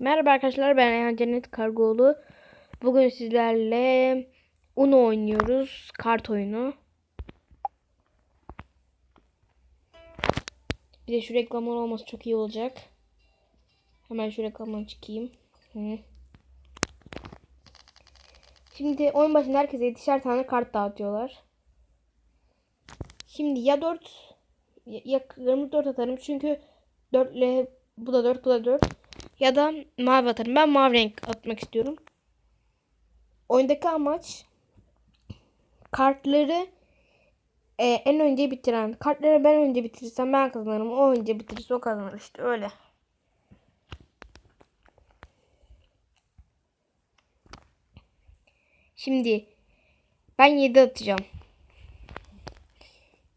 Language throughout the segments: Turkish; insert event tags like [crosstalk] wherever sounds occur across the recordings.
Merhaba arkadaşlar ben Ayhan Cennet Kargoğlu. Bugün sizlerle Uno oynuyoruz. Kart oyunu. Bir de şu reklamlar olması çok iyi olacak. Hemen şu reklamdan çıkayım. Hı. Şimdi oyun başında herkese yetişer tane kart dağıtıyorlar. Şimdi ya 4 ya, ya 24 atarım çünkü 4 ile bu da 4 bu da 4 ya da mavi atarım. Ben mavi renk atmak istiyorum. Oyundaki amaç kartları e, en önce bitiren. Kartları ben önce bitirirsem ben kazanırım. O önce bitirirse o kazanır işte öyle. Şimdi ben 7 atacağım.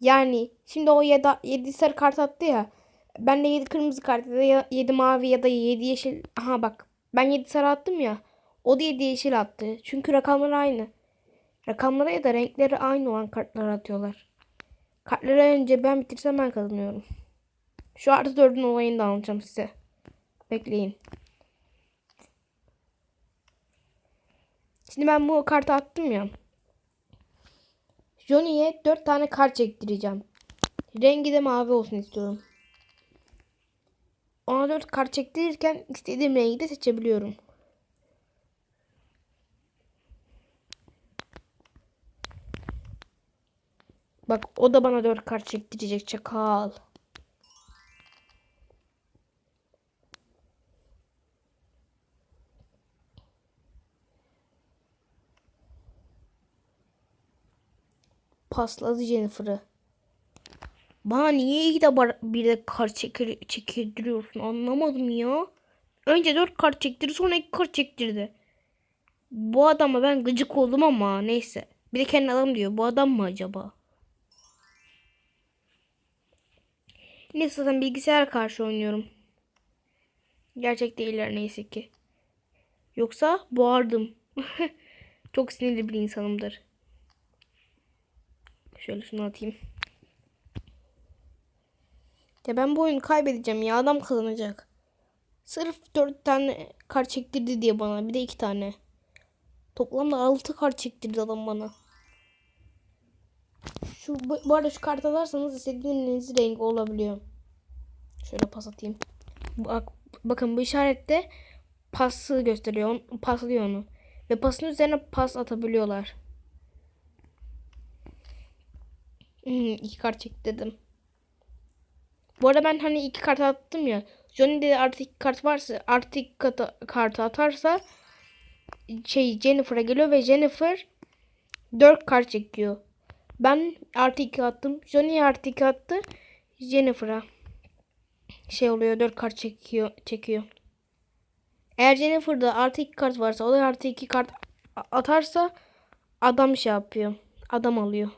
Yani şimdi o 7, 7 sarı kart attı ya. Ben de 7 kırmızı kart ya da 7 mavi ya da 7 yeşil. Aha bak ben 7 sarı attım ya. O da 7 yeşil attı. Çünkü rakamlar aynı. Rakamlara ya da renkleri aynı olan kartlar atıyorlar. Kartları önce ben bitirsem ben kazanıyorum. Şu artı 4'ün olayını da anlatacağım size. Bekleyin. Şimdi ben bu kartı attım ya. Johnny'ye 4 tane kart çektireceğim. Rengi de mavi olsun istiyorum. Ona 4 kart çektirirken istediğim rengi de seçebiliyorum. Bak o da bana 4 kart çektirecek çakal. Pasladı Jennifer'ı. Bana niye iki de bir de kart çekir çekirdiriyorsun anlamadım ya. Önce dört kart çektirdi sonra iki kart çektirdi. Bu adama ben gıcık oldum ama neyse. Bir de kendi adam diyor. Bu adam mı acaba? Neyse zaten bilgisayar karşı oynuyorum. Gerçek değiller neyse ki. Yoksa boğardım. [laughs] Çok sinirli bir insanımdır. Şöyle şunu atayım. Ya ben bu oyunu kaybedeceğim ya. Adam kazanacak. Sırf 4 tane kart çektirdi diye bana. Bir de 2 tane. Toplamda 6 kart çektirdi adam bana. Şu bu, arada şu kart atarsanız istediğiniz renk olabiliyor. Şöyle pas atayım. Bak, bakın bu işarette pası gösteriyor. Paslıyor onu. Ve pasın üzerine pas atabiliyorlar. Hmm, iki kart çektirdim. Bu arada ben hani iki kart attım ya. Johnny'de de artı iki kart varsa artı iki kata, kartı atarsa şey Jennifer'a geliyor ve Jennifer dört kart çekiyor. Ben artı iki attım. Johnny artı iki attı. Jennifer'a şey oluyor dört kart çekiyor çekiyor. Eğer Jennifer'da artı iki kart varsa o da artı iki kart atarsa adam şey yapıyor. Adam alıyor.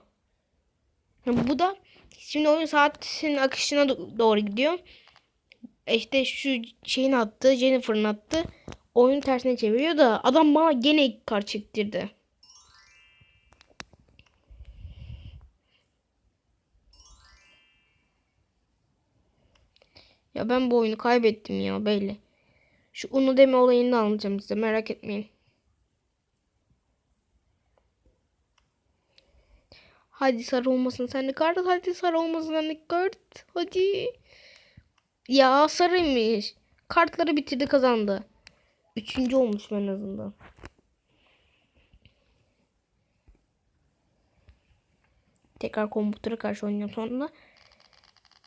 Bu da şimdi oyun saatin akışına doğru gidiyor. İşte şu şeyin attı, Jennifer'ın attı. Oyun tersine çeviriyor da adam bana gene kart çektirdi. Ya ben bu oyunu kaybettim ya belli. Şu unu deme olayını da anlatacağım size merak etmeyin. Hadi sarı olmasın sen de kart. Hadi sarı olmasın sen de kart. Hadi. Ya sarıymış. Kartları bitirdi kazandı. Üçüncü olmuş en azından. Tekrar komputere karşı oynayacağım sonra.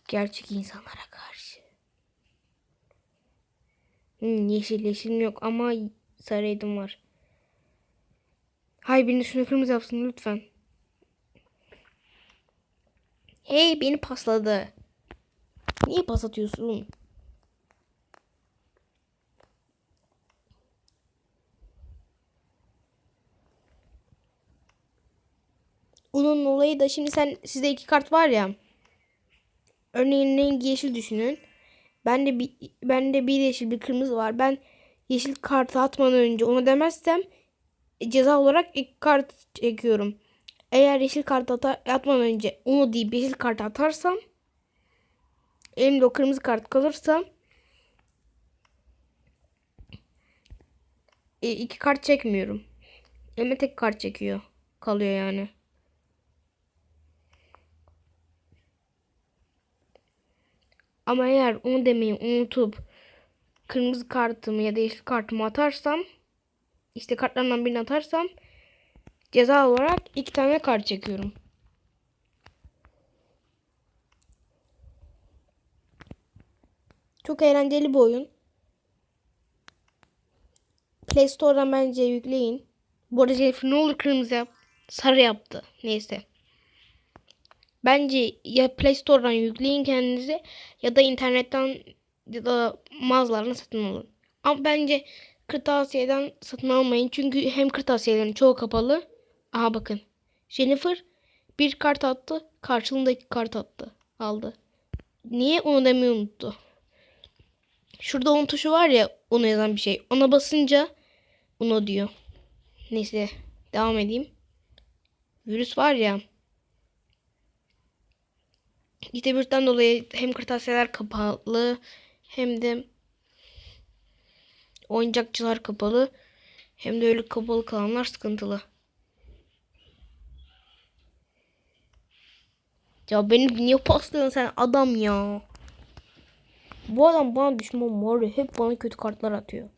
Gerçek insanlara karşı. Hmm, yeşil yeşilim yok ama sarıydım var. Hay birini şunu kırmızı yapsın lütfen. Hey beni pasladı. Niye pas atıyorsun? Onun olayı da şimdi sen sizde iki kart var ya. Örneğin rengi yeşil düşünün. Ben de bir ben de bir yeşil bir kırmızı var. Ben yeşil kartı atmadan önce ona demezsem ceza olarak ilk kart çekiyorum. Eğer yeşil kart atar, atmadan önce onu deyip yeşil kart atarsam elimde o kırmızı kart kalırsa e, iki kart çekmiyorum. Elime tek kart çekiyor. Kalıyor yani. Ama eğer onu demeyi unutup kırmızı kartımı ya da yeşil kartımı atarsam işte kartlarından birini atarsam ceza olarak iki tane kart çekiyorum. Çok eğlenceli bir oyun. Play Store'dan bence yükleyin. Bu arada Jennifer ne olur kırmızı yap. Sarı yaptı. Neyse. Bence ya Play Store'dan yükleyin kendinize ya da internetten ya da mağazalardan satın alın. Ama bence kırtasiyeden satın almayın. Çünkü hem kırtasiyelerin çoğu kapalı. Aha bakın. Jennifer bir kart attı. Karşılığında iki kart attı. Aldı. Niye onu demeyi unuttu. Şurada un tuşu var ya onu yazan bir şey. Ona basınca uno diyor. Neyse devam edeyim. Virüs var ya. İşte virüsten dolayı hem kırtasiyeler kapalı hem de oyuncakçılar kapalı. Hem de öyle kapalı kalanlar sıkıntılı. Ya beni niye paslıyorsun sen adam ya? Bu adam bana düşman var ya hep bana kötü kartlar atıyor.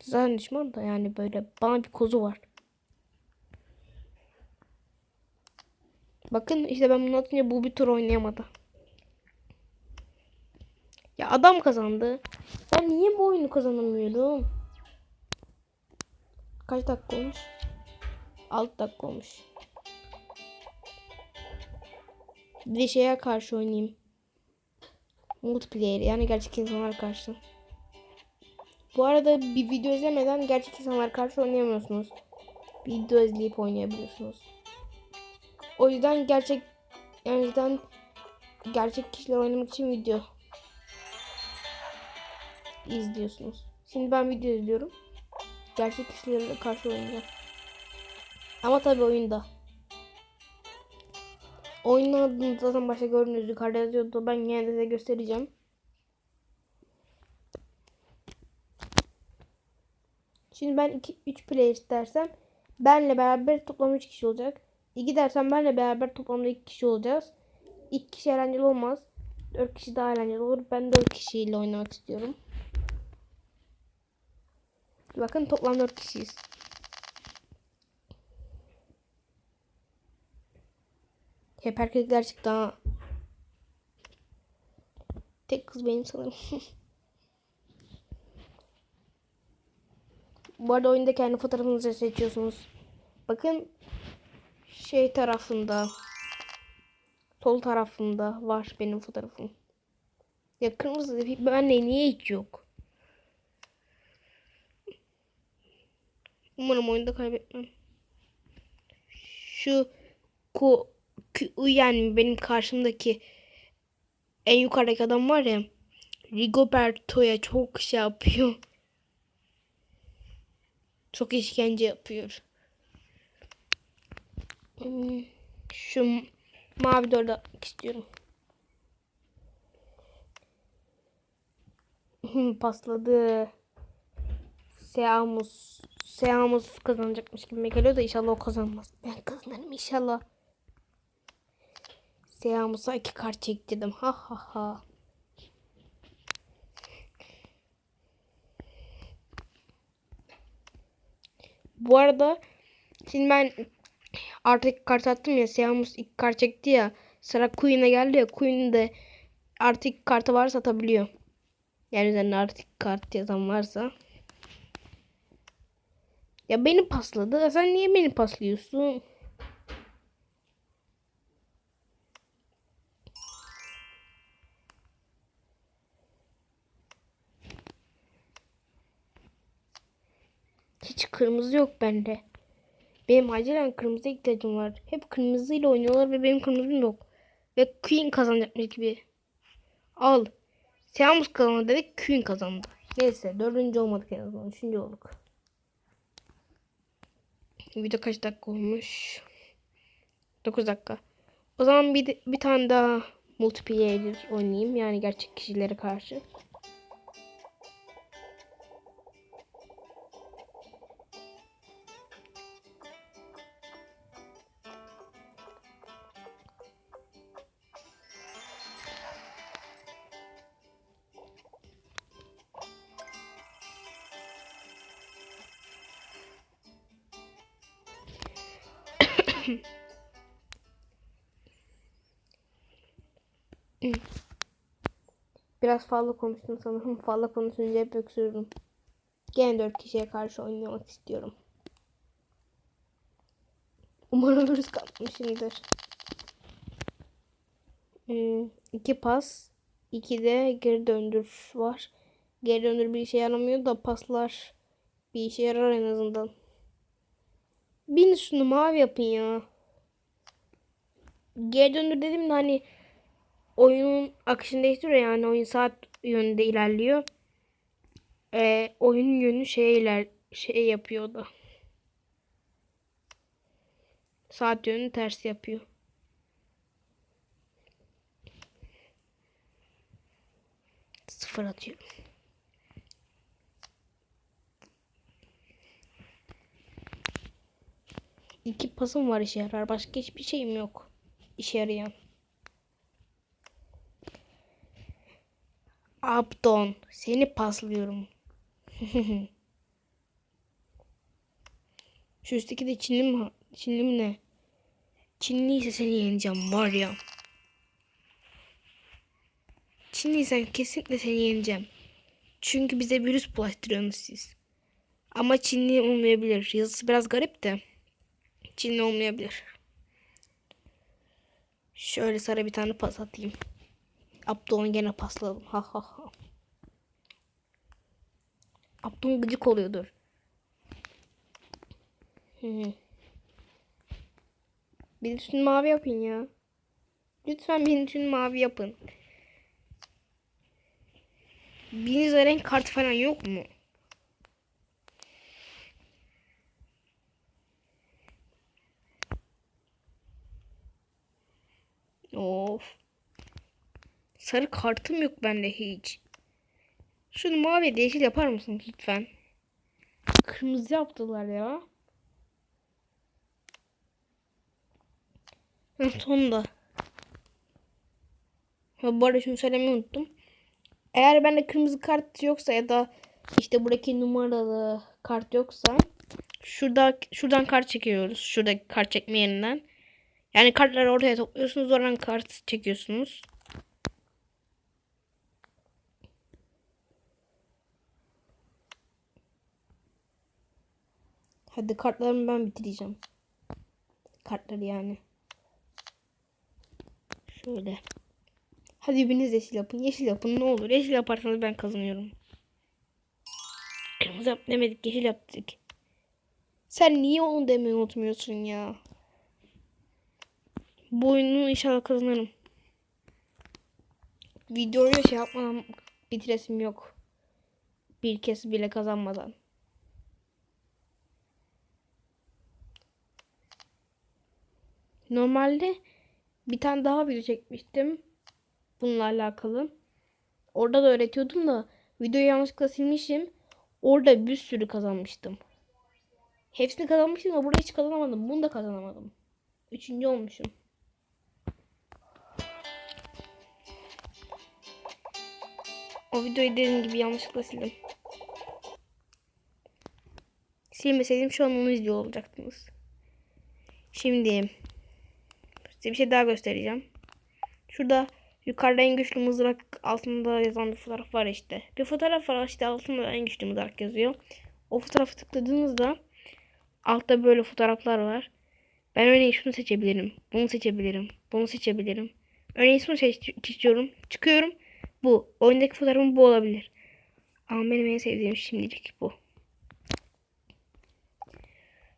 Zaten düşman da yani böyle bana bir kozu var. Bakın işte ben bunu atınca bu bir tur oynayamadı. Ya adam kazandı. Ben niye bu oyunu kazanamıyorum? Kaç dakika olmuş? 6 dakika olmuş. Bir de şeye karşı oynayayım. Multiplayer yani gerçek insanlar karşı. Bu arada bir video izlemeden gerçek insanlar karşı oynayamıyorsunuz. Video izleyip oynayabiliyorsunuz. O yüzden gerçek yani yüzden gerçek kişiler oynamak için video izliyorsunuz. Şimdi ben video izliyorum. Gerçek kişilerle karşı oynayacağım. Ama tabii oyunda. Oyunun zaten başta gördüğünüz yukarıda yazıyordu. Ben yine de size göstereceğim. Şimdi ben 2 3 player istersem benle beraber toplam 3 kişi olacak. 2 dersem benle beraber toplamda 2 kişi olacağız. 2 kişi eğlenceli olmaz. 4 kişi daha eğlenceli olur. Ben 4 kişiyle oynamak istiyorum. Bakın toplam 4 kişiyiz. Hep erkekler çıktı ha. Tek kız benim sanırım. [laughs] Bu arada oyunda kendi fotoğrafınızı seçiyorsunuz. Bakın şey tarafında sol tarafında var benim fotoğrafım. Ya kırmızı bende niye hiç yok? Umarım oyunda kaybetmem. Şu ku yani benim karşımdaki en yukarıdaki adam var ya Rigoberto'ya çok şey yapıyor. Çok işkence yapıyor. Hmm, Şu mavi de orada istiyorum. Hmm, Pasladı. Seamus. Seamus kazanacakmış gibi geliyor da inşallah o kazanmaz. Ben kazanırım inşallah. Seamus'a iki kart çektirdim. Ha ha ha. Bu arada şimdi ben artık kart attım ya Seamus ilk kart çekti ya sıra Queen'e geldi ya Queen de artık kartı varsa atabiliyor. Yani üzerinde artık kart yazan varsa. Ya beni pasladı. Sen niye beni paslıyorsun? Hiç kırmızı yok bende. Benim acilen kırmızı ihtiyacım var. Hep kırmızıyla oynuyorlar ve benim kırmızım yok. Ve Queen kazanacakmış gibi. Al. Seamus kazandı dedik Queen kazandı. Neyse dördüncü olmadık en azından. Üçüncü olduk. Video kaç dakika olmuş? 9 dakika. O zaman bir, bir tane daha multiplayer oynayayım. Yani gerçek kişilere karşı. Biraz fazla konuştum sanırım. [laughs] Fazla konuşunca hep öksürdüm. Gene dört kişiye karşı oynamak istiyorum. Umarım [laughs] risk atmışımdır. Hmm, iki pas. iki de geri döndür var. Geri döndür bir işe yaramıyor da paslar bir işe yarar en azından. Bin şunu mavi yapın ya. Geri döndür dedim de hani oyunun akışını değiştiriyor yani oyun saat yönünde ilerliyor. Ee, oyunun yönü şey iler şey yapıyor da. Saat yönünü ters yapıyor. Sıfır atıyor. İki pasım var işe yarar. Başka hiçbir şeyim yok. İşe yarayan. Abdon. Seni paslıyorum. [laughs] Şu üstteki de Çinli mi? Çinli mi ne? Çinli ise seni yeneceğim var ya. Çinliysen kesinlikle seni yeneceğim. Çünkü bize virüs bulaştırıyorsunuz siz. Ama Çinli olmayabilir. Yazısı biraz garip de. Çinli olmayabilir. Şöyle sarı bir tane pas atayım. Abdul'un gene pasladım. Ha ha ha. Abdul gıcık oluyordur. Hı için mavi yapın ya. Lütfen benim için mavi yapın. Birinizde renk kartı falan yok mu? Of. Sarı kartım yok bende hiç. Şunu mavi yeşil yapar mısınız lütfen? Kırmızı yaptılar ya. Sonunda. Ha, bu arada şunu söylemeyi unuttum. Eğer bende kırmızı kart yoksa ya da işte buradaki numaralı kart yoksa şurada şuradan kart çekiyoruz. Şuradaki kart çekme yerinden. Yani kartları ortaya topluyorsunuz. Oradan kart çekiyorsunuz. Hadi kartlarımı ben bitireceğim. Kartları yani. Şöyle. Hadi biriniz yeşil yapın. Yeşil yapın ne olur. Yeşil yaparsanız ben kazanıyorum. Kırmızı yap demedik. Yeşil yaptık. Sen niye onu demeyi unutmuyorsun ya? Bu oyunu inşallah kazanırım. Videoyu şey yapmadan bitiresim yok. Bir kez bile kazanmadan. Normalde bir tane daha video çekmiştim. Bununla alakalı. Orada da öğretiyordum da videoyu yanlışlıkla silmişim. Orada bir sürü kazanmıştım. Hepsini kazanmıştım ama burada hiç kazanamadım. Bunu da kazanamadım. Üçüncü olmuşum. O videoyu dediğim gibi yanlışlıkla sildim. Silmeseydim şu an onu izliyor olacaktınız. Şimdi size bir şey daha göstereceğim. Şurada yukarıda en güçlü mızrak altında yazan bir fotoğraf var işte. Bir fotoğraf var işte altında en güçlü mızrak yazıyor. O fotoğrafı tıkladığınızda altta böyle fotoğraflar var. Ben örneğin şunu seçebilirim. Bunu seçebilirim. Bunu seçebilirim. Örneğin şunu seçiyorum. Çıkıyorum. Bu. Oyundaki fotoğrafım bu olabilir. Ama benim en sevdiğim şimdilik bu.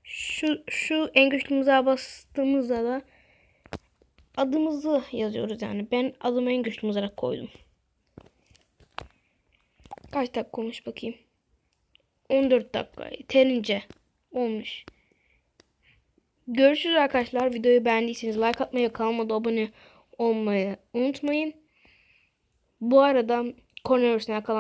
Şu, şu en güçlü mızrağa bastığımızda da adımızı yazıyoruz yani. Ben adımı en güçlü mızrak koydum. Kaç dakika olmuş bakayım. 14 dakika. Yeterince olmuş. Görüşürüz arkadaşlar. Videoyu beğendiyseniz like atmayı, kanalıma da abone olmayı unutmayın. Bu arada koronavirüsüne yakalan